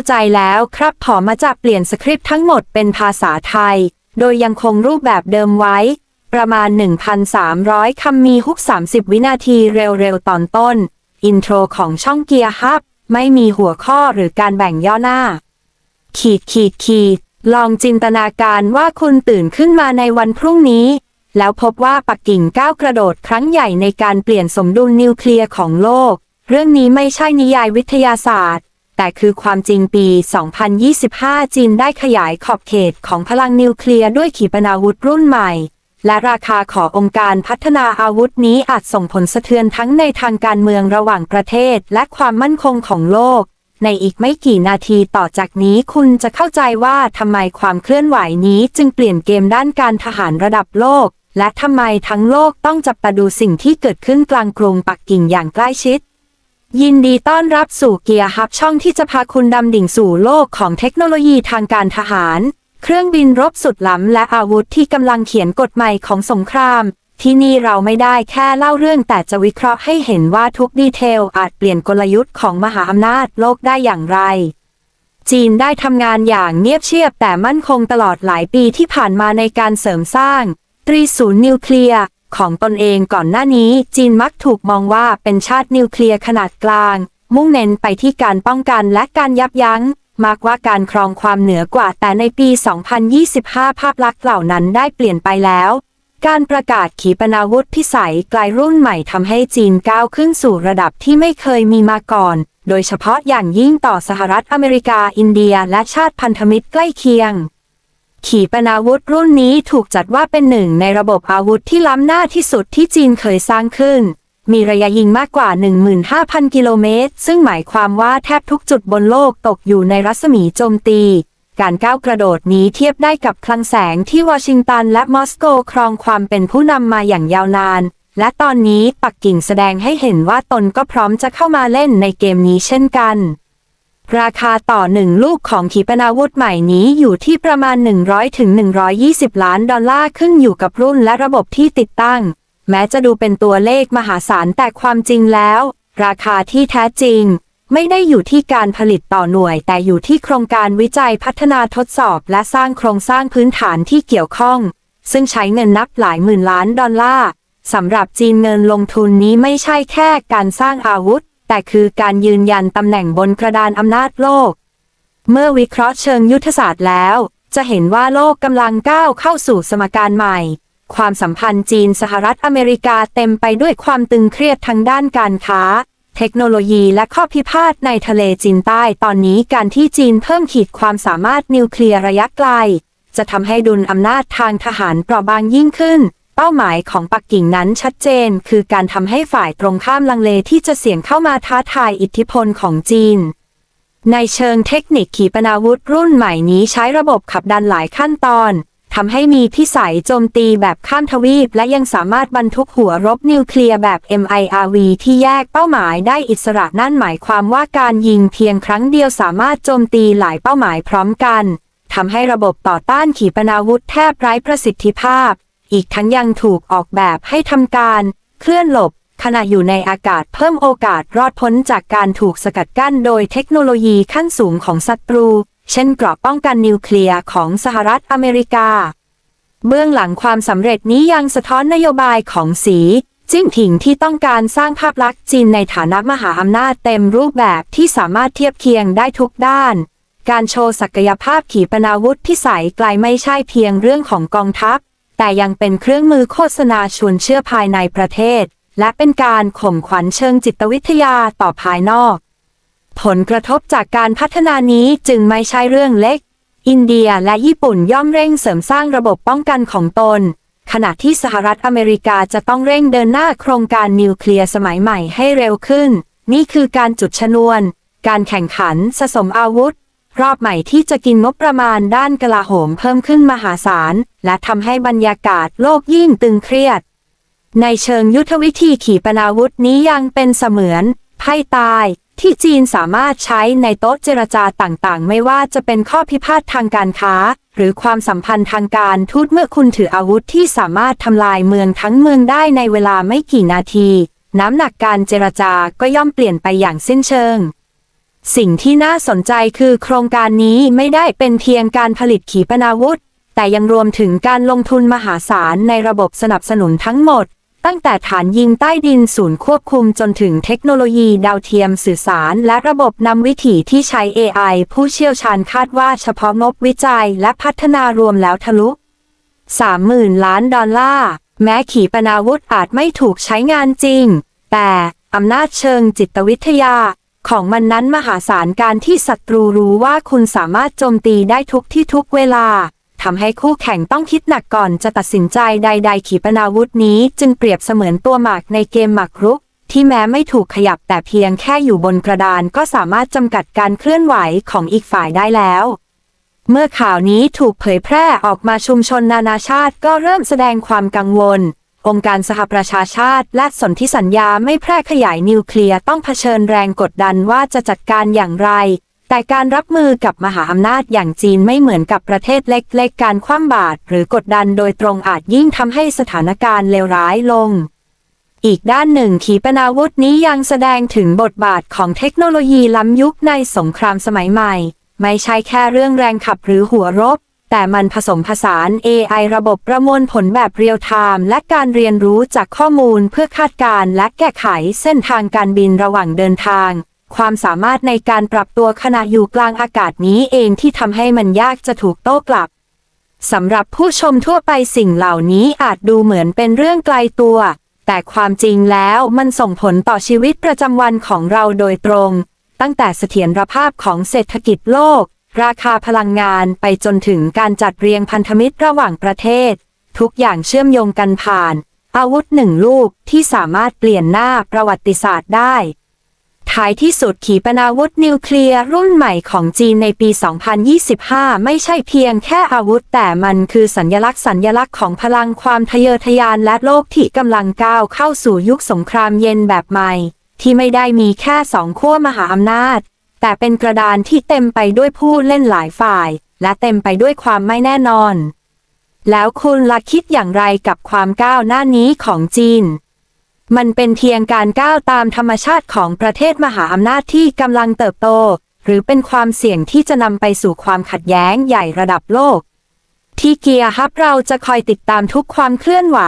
าใจแล้วครับผอมาจะเปลี่ยนสคริปต์ทั้งหมดเป็นภาษาไทย โดยยังคงรูปแบบเดิมไว้ ประมาณ 1,300 คำมีฮุก 30 วินาทีเร็วๆ ตอนต้น อินโทรของช่องเกียร์ฮับ ไม่มีหัวข้อหรือการแบ่งย่อหน้า ขีดขีดขีด ลองจินตนาการว่าคุณตื่นขึ้นมาในวันพรุ่งนี้ แล้วพบว่าปักกิ่งก้าวกระโดดครั้งใหญ่ในการเปลี่ยนสมดุลนิวเคลียร์ของโลก เรื่องนี้ไม่ใช่นิยายวิทยาศาสตร์ แต่คือความจริงปี 2025 จีนได้ขยายขอบเขตของพลังนิวเคลียร์ด้วยขีปนาวุธรุ่นใหม่ และราคาขององค์การพัฒนาอาวุธนี้อาจส่งผลสะเทือนทั้งในทางการเมืองระหว่างประเทศ และความมั่นคงของโลก ในอีกไม่กี่นาทีต่อจากนี้คุณจะเข้าใจว่าทำไมความเคลื่อนไหวนี้จึงเปลี่ยนเกมด้านการทหารระดับโลก และทำไมทั้งโลกต้องจับตาดูสิ่งที่เกิดขึ้นกลางกรุงปักกิ่งอย่างใกล้ชิด ยินดีต้อนรับสู่เกียร์ฮับช่องที่จะพาคุณดำดิ่งสู่โลกของเทคโนโลยีทางการทหาร เครื่องบินรบสุดล้ำและอาวุธที่กำลังเขียนกฎใหม่ของสงคราม ที่นี่เราไม่ได้แค่เล่าเรื่องแต่จะวิเคราะห์ให้เห็นว่าทุกดีเทลอาจเปลี่ยนกลยุทธ์ของมหาอำนาจโลกได้อย่างไร จีนได้ทำงานอย่างเงียบเชียบแต่มั่นคงตลอดหลายปีที่ผ่านมาในการเสริมสร้างตรีศูนย์นิวเคลียร์ ของตนเองก่อนหน้านี้จีนมักถูกมองว่าเป็นชาตินิวเคลียร์ขนาดกลาง มุ่งเน้นไปที่การป้องกันและการยับยั้ง มากกว่าการครองความเหนือกว่าแต่ในปี 2025 ภาพลักษณ์เหล่านั้นได้เปลี่ยนไปแล้ว การประกาศขีปนาวุธพิสัยไกลรุ่นใหม่ทำให้จีนก้าวขึ้นสู่ระดับที่ไม่เคยมีมาก่อน โดยเฉพาะอย่างยิ่งต่อสหรัฐอเมริกาอินเดียและชาติพันธมิตรใกล้เคียง ขีปนาวุธรุ่นนี้ถูกจัดว่าเป็นหนึ่งในระบบอาวุธที่ล้ำหน้าที่สุดที่จีนเคยสร้างขึ้น มีระยะยิงมากกว่า 15,000 กิโลเมตร ซึ่งหมายความว่าแทบทุกจุดบนโลกตกอยู่ในรัศมีโจมตี การก้าวกระโดดนี้เทียบได้กับคลังแสงที่วอชิงตันและมอสโกครองความเป็นผู้นำมาอย่างยาวนาน และตอนนี้ปักกิ่งแสดงให้เห็นว่าตนก็พร้อมจะเข้ามาเล่นในเกมนี้เช่นกัน ราคาต่อหนึ่งลูกของขีปนาวุธใหม่นี้อยู่ที่ประมาณ 100ถึง120 ล้านดอลลาร์ขึ้นอยู่กับรุ่นและระบบที่ติดตั้ง แม้จะดูเป็นตัวเลขมหาศาลแต่ความจริงแล้ว ราคาที่แท้จริง ไม่ได้อยู่ที่การผลิตต่อหน่วย แต่อยู่ที่โครงการวิจัยพัฒนาทดสอบ และสร้างโครงสร้างพื้นฐานที่เกี่ยวข้อง ซึ่งใช้เงินนับหลายหมื่นล้านดอลลาร์สำหรับจีนเงินลงทุนนี้ไม่ใช่แค่การสร้างอาวุธ แต่คือการยืนยันตำแหน่งบนกระดานอำนาจโลก เมื่อวิเคราะห์เชิงยุทธศาสตร์แล้ว จะเห็นว่าโลกกำลังก้าวเข้าสู่สมการใหม่ ความสัมพันธ์จีนสหรัฐอเมริกาเต็มไปด้วยความตึงเครียดทางด้านการค้า เทคโนโลยีและข้อพิพาทในทะเลจีนใต้ตอนนี้การที่จีนเพิ่มขีดความสามารถนิวเคลียร์ระยะไกล จะทำให้ดุลอำนาจทางทหารเปราะบางยิ่งขึ้น เป้าหมายของปักกิ่งนั้นชัดเจน คือการทำให้ฝ่ายตรงข้ามลังเลที่จะเสี่ยงเข้ามาท้าทายอิทธิพลของจีน ในเชิงเทคนิคขีปนาวุธรุ่นใหม่นี้ใช้ระบบขับดันหลายขั้นตอนทำให้มีพิสัยโจมตีแบบข้ามทวีป และยังสามารถบรรทุกหัวรบนิวเคลียร์แบบ MIRV ที่แยกเป้าหมายได้อิสระนั่นหมายความว่าการยิงเพียงครั้งเดียวสามารถโจมตีหลายเป้าหมายพร้อมกันทำให้ระบบต่อต้านขีปนาวุธแทบไร้ประสิทธิภาพ อีกทั้งยังถูกออกแบบให้ทำการ เคลื่อนหลบ ขณะอยู่ในอากาศเพิ่มโอกาสรอดพ้นจากการถูกสกัดกั้นโดยเทคโนโลยีขั้นสูงของศัตรู เช่นเกราะป้องกันนิวเคลียร์ของสหรัฐอเมริกา เบื้องหลังความสำเร็จนี้ยังสะท้อนนโยบายของสีจิ้งผิงที่ต้องการสร้างภาพลักษณ์จีนในฐานะมหาอำนาจเต็มรูปแบบที่สามารถเทียบเคียงได้ทุกด้าน การโชว์ศักยภาพขีปนาวุธพิสัยไกลไม่ใช่เพียงเรื่องของกองทัพ แต่ยังเป็นเครื่องมือโฆษณาชวนเชื่อภายในประเทศ และเป็นการข่มขวัญเชิงจิตวิทยาต่อภายนอก ผลกระทบจากการพัฒนานี้จึงไม่ใช่เรื่องเล็ก อินเดียและญี่ปุ่นย่อมเร่งเสริมสร้างระบบป้องกันของตน ขณะที่สหรัฐอเมริกาจะต้องเร่งเดินหน้าโครงการนิวเคลียร์สมัยใหม่ให้เร็วขึ้น นี่คือการจุดชนวน การแข่งขันสะสมอาวุธ รอบใหม่ที่จะกินงบประมาณด้านกลาโหมเพิ่มขึ้นมหาศาล และทำให้บรรยากาศโลกยิ่งตึงเครียด ในเชิงยุทธวิธีขีปนาวุธนี้ยังเป็นเสมือนไพ่ตายที่จีนสามารถใช้ในโต๊ะเจรจาต่างๆ ไม่ว่าจะเป็นข้อพิพาททางการค้า หรือความสัมพันธ์ทางการทูตเมื่อคุณถืออาวุธที่สามารถทำลายเมืองทั้งเมืองได้ในเวลาไม่กี่นาที น้ำหนักการเจรจาก็ย่อมเปลี่ยนไปอย่างสิ้นเชิง สิ่งที่น่าสนใจคือโครงการนี้ไม่ได้เป็นเพียงการผลิตขีปนาวุธ แต่ยังรวมถึงการลงทุนมหาศาลในระบบสนับสนุนทั้งหมด ตั้งแต่ฐานยิงใต้ดินศูนย์ควบคุมจนถึงเทคโนโลยีดาวเทียมสื่อสาร และระบบนำวิถีที่ใช้ AI ผู้เชี่ยวชาญคาดว่าเฉพาะงบวิจัยและพัฒนารวมแล้วทะลุ 30,000 ล้านดอลลาร์ แม้ขีปนาวุธอาจไม่ถูกใช้งานจริง แต่อำนาจเชิงจิตวิทยา ของมันนั้นมหาศาลการที่ศัตรูรู้ว่าคุณสามารถโจมตีได้ทุกที่ทุกเวลาทำให้คู่แข่งต้องคิดหนักก่อนจะตัดสินใจใด ๆ ขีปนาวุธนี้จึงเปรียบเสมือนตัวหมากในเกมหมากรุก ที่แม้ไม่ถูกขยับแต่เพียงแค่อยู่บนกระดานก็สามารถจำกัดการเคลื่อนไหวของอีกฝ่ายได้แล้ว เมื่อข่าวนี้ถูกเผยแพร่ออกมาชุมชนนานาชาติก็เริ่มแสดงความกังวล องค์การสหประชาชาติ และสนธิสัญญาไม่แพร่ขยายนิวเคลียร์ต้องเผชิญแรงกดดันว่าจะจัดการอย่างไร แต่การรับมือกับมหาอำนาจอย่างจีนไม่เหมือนกับประเทศเล็กๆ การคว่ำบาตรหรือกดดันโดยตรงอาจยิ่งทำให้สถานการณ์เลวร้ายลงอีกด้านหนึ่งขีปนาวุธนี้ยังแสดงถึงบทบาทของเทคโนโลยีล้ำยุคในสงครามสมัยใหม่ ไม่ใช่แค่เรื่องแรงขับหรือหัวรบ แต่มันผสมผสาน AI ระบบประมวลผลแบบเรียลไทม์และการเรียนรู้จากข้อมูลเพื่อคาดการณ์และแก้ไขเส้นทางการบินระหว่างเดินทาง ความสามารถในการปรับตัวขณะอยู่กลางอากาศนี้เองที่ทำให้มันยากจะถูกโต้กลับสำหรับผู้ชมทั่วไปสิ่งเหล่านี้อาจดูเหมือนเป็นเรื่องไกลตัว แต่ความจริงแล้วมันส่งผลต่อชีวิตประจำวันของเราโดยตรง ตั้งแต่เสถียรภาพของเศรษฐกิจโลก ราคาพลังงานไปจนถึงการจัดเรียงพันธมิตรระหว่างประเทศ ทุกอย่างเชื่อมโยงกันผ่าน อาวุธหนึ่งลูกที่สามารถเปลี่ยนหน้าประวัติศาสตร์ได้ ท้ายที่สุดขีปนาวุธนิวเคลียร์รุ่นใหม่ของจีนในปี 2025 ไม่ใช่เพียงแค่อาวุธแต่มันคือสัญลักษณ์สัญลักษณ์ของพลังความทะเยอทะยานและโลกที่กำลังก้าวเข้าสู่ยุคสงครามเย็นแบบใหม่ ที่ไม่ได้มีแค่สองขั้วมหาอำนาจ แต่เป็นกระดานที่เต็มไปด้วยผู้เล่นหลายฝ่าย และเต็มไปด้วยความไม่แน่นอน แล้วคุณละคิดอย่างไรกับความก้าวหน้านี้ของจีน มันเป็นเพียงการก้าวตามธรรมชาติของประเทศมหาอำนาจที่กำลังเติบโต หรือเป็นความเสี่ยงที่จะนำไปสู่ความขัดแย้งใหญ่ระดับโลก ที่เกียร์ฮับเราจะคอยติดตามทุกความเคลื่อนไหว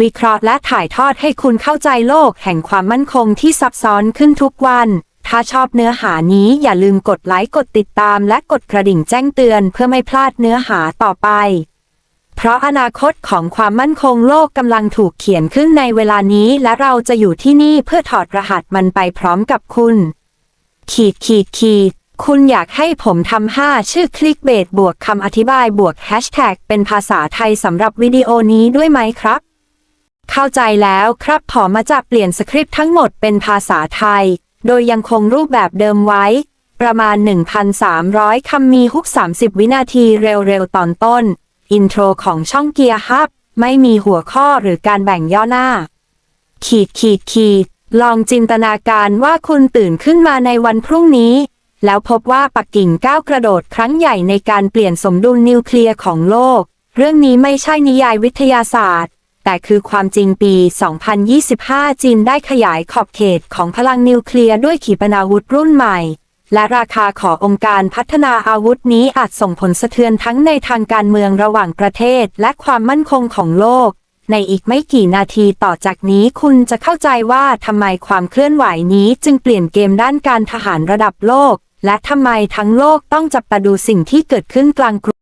วิเคราะห์และถ่ายทอดให้คุณเข้าใจโลกแห่งความมั่นคงที่ซับซ้อนขึ้นทุกวัน ถ้าชอบเนื้อหานี้อย่าลืมกดไลค์กดติดตามและกดกระดิ่งแจ้งเตือนเพื่อไม่พลาดเนื้อหาต่อไป เพราะอนาคตของความมั่นคงโลกกำลังถูกเขียนขึ้นในเวลานี้และเราจะอยู่ที่นี่เพื่อถอดรหัสมันไปพร้อมกับคุณ ขีดขีดขีดคุณอยากให้ผมทำห้าชื่อคลิกเบสบวกคำอธิบายบวกแฮชแท็กเป็นภาษาไทยสำหรับวิดีโอนี้ด้วยไหมครับ เข้าใจแล้วครับผอมาจะเปลี่ยนสคริปต์ทั้งหมดเป็นภาษาไทย โดยยังคงรูปแบบเดิมไว้ ประมาณ 1,300 คำมีฮุก 30 วินาทีเร็วๆ ตอนต้น อินโทรของช่องเกียร์ฮับ ไม่มีหัวข้อหรือการแบ่งย่อหน้า ขีดขีดขีด ลองจินตนาการว่าคุณตื่นขึ้นมาในวันพรุ่งนี้ แล้วพบว่าปักกิ่งก้าวกระโดดครั้งใหญ่ในการเปลี่ยนสมดุลนิวเคลียร์ของโลก เรื่องนี้ไม่ใช่นิยายวิทยาศาสตร์ แต่คือความจริงปี 2025 จีนได้ขยายขอบเขตของพลังนิวเคลียร์ด้วยขีปนาวุธรุ่นใหม่ และราคาขององค์การพัฒนาอาวุธนี้อาจส่งผลสะเทือนทั้งในทางการเมืองระหว่างประเทศและความมั่นคงของโลก ในอีกไม่กี่นาทีต่อจากนี้คุณจะเข้าใจว่าทำไมความเคลื่อนไหวนี้จึงเปลี่ยนเกมด้านการทหารระดับโลก และทำไมทั้งโลกต้องจับตาดูสิ่งที่เกิดขึ้นกลางกรุง